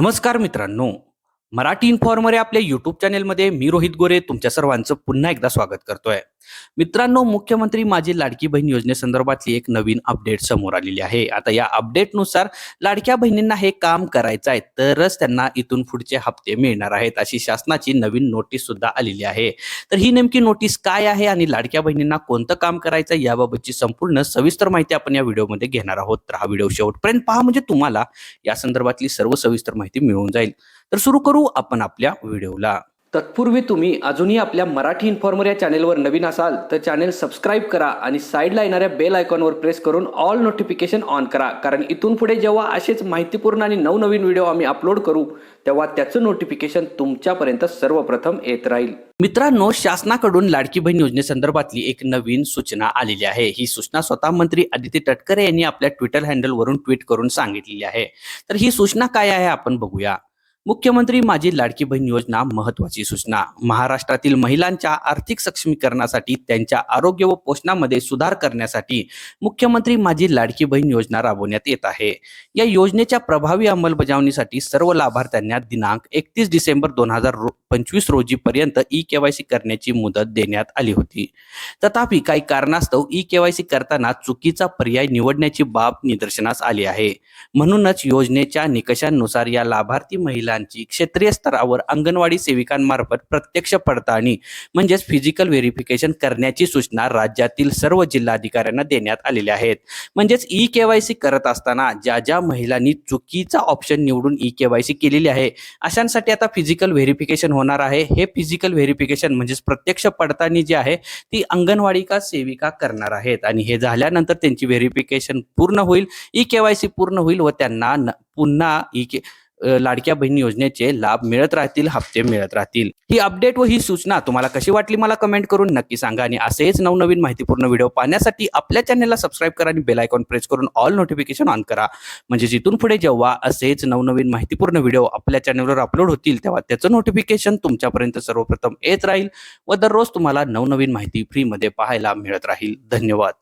नमस्कार मित्रांनो मराठी इन्फॉर्मर या आपल्या युट्यूब चॅनेलमध्ये मी रोहित गोरे तुमच्या सर्वांचं पुन्हा एकदा स्वागत करतोय. मित्रांनो मुख्यमंत्री माझी लाडकी बहीण योजनेसंदर्भातली एक नवीन अपडेट समोर आलेली आहे. आता या अपडेटनुसार लाडक्या बहिणींना हे काम करायचं आहे तरच त्यांना इथून पुढचे हप्ते मिळणार आहेत अशी शासनाची नवीन नोटीस सुद्धा आलेली आहे. तर ही नेमकी नोटीस काय आहे आणि लाडक्या बहिणींना कोणतं काम करायचं आहे याबाबतची संपूर्ण सविस्तर माहिती आपण या व्हिडिओमध्ये घेणार आहोत. तर हा व्हिडिओ शेवटपर्यंत पहा म्हणजे तुम्हाला या संदर्भातली सर्व सविस्तर माहिती मिळून जाईल. तर सुरू करू आपण आपल्या व्हिडिओला. तत्पूर्वी तुम्ही अजूनही आपल्या मराठी इन्फॉर्मर या चॅनेलवर नवीन असाल तर चॅनेल सबस्क्राईब करा आणि साईडला येणाऱ्या बेल आयकॉनवर प्रेस करून ऑल नोटिफिकेशन ऑन करा. कारण इथून पुढे जेव्हा असेच माहितीपूर्ण आणि नवनवीन व्हिडिओ आम्ही अपलोड करू तेव्हा त्याचं नोटिफिकेशन तुमच्यापर्यंत सर्वप्रथम येत राहील. मित्रांनो शासनाकडून लाडकी बहीण योजनेसंदर्भातली एक नवीन सूचना आलेली आहे. ही सूचना स्वतः मंत्री आदित्य तटकरे यांनी आपल्या ट्विटर हँडलवरून ट्विट करून सांगितलेली आहे. तर ही सूचना काय आहे आपण बघूया. मुख्यमंत्री माझी लाडकी बहीण योजना महत्वाची सूचना. महाराष्ट्रातील महिलांच्या आर्थिक सक्षमीकरणासाठी त्यांच्या आरोग्य व पोषणामध्ये सुधार करण्यासाठी मुख्यमंत्री माझी लाडकी बहीण योजना राबवण्यात येत आहे. या योजनेच्या प्रभावी अंमलबजावणीसाठी सर्व लाभार्थ्यांना दिनांक एकतीस डिसेंबर दोन हजार पंचवीस रोजी पर्यंत ई केवायसी करण्याची मुदत देण्यात आली होती. तथापि काही कारणास्तव ई केवायसी करताना चुकीचा पर्याय निवडण्याची बाब निदर्शनास आली आहे. म्हणूनच योजनेच्या निकषांनुसार या लाभार्थी महिला महिलांची क्षेत्रीय स्तरावर अंगणवाडी सेविकांमार्फत प्रत्यक्ष पडताळणी म्हणजेच फिजिकल व्हेरिफिकेशन करण्याची सूचना राज्यातील सर्व जिल्हाधिकाऱ्यांना देण्यात आलेल्या आहेत. म्हणजेच ई केवायसी करत असताना ज्या ज्या महिलांनी चुकीचा ऑप्शन निवडून ई केवायसी केलेली आहे अशांसाठी आता फिजिकल व्हेरिफिकेशन होणार आहे. हे फिजिकल व्हेरिफिकेशन म्हणजेच प्रत्यक्ष पडताळणी जी आहे ती अंगणवाडी का सेविका करणार आहेत? आणि हे झाल्यानंतर त्यांची व्हेरिफिकेशन पूर्ण होईल ई केवायसी पूर्ण होईल व त्यांना न- पुन्हा ई के लाडक्या बहिणी योजनेचे लाभ मिळत राहतील हप्ते मिळत राहतील. ही अपडेट व ही सूचना तुम्हाला कशी वाटली मला कमेंट करून नक्की सांगा आणि असेच नवनवीन माहितीपूर्ण व्हिडिओ पाहण्यासाठी आपल्या चॅनलला सबस्क्राईब करा आणि बेल आयकॉन प्रेस करून ऑल नोटिफिकेशन ऑन करा. म्हणजे जिथून पुढे जेव्हा असेच नवनवीन माहितीपूर्ण व्हिडिओ आपल्या चॅनलवर अपलोड होतील तेव्हा त्याचं नोटिफिकेशन तुमच्यापर्यंत सर्वप्रथम येत राहील व दररोज तुम्हाला नवनवीन माहिती फ्रीमध्ये पाहायला मिळत राहील. धन्यवाद.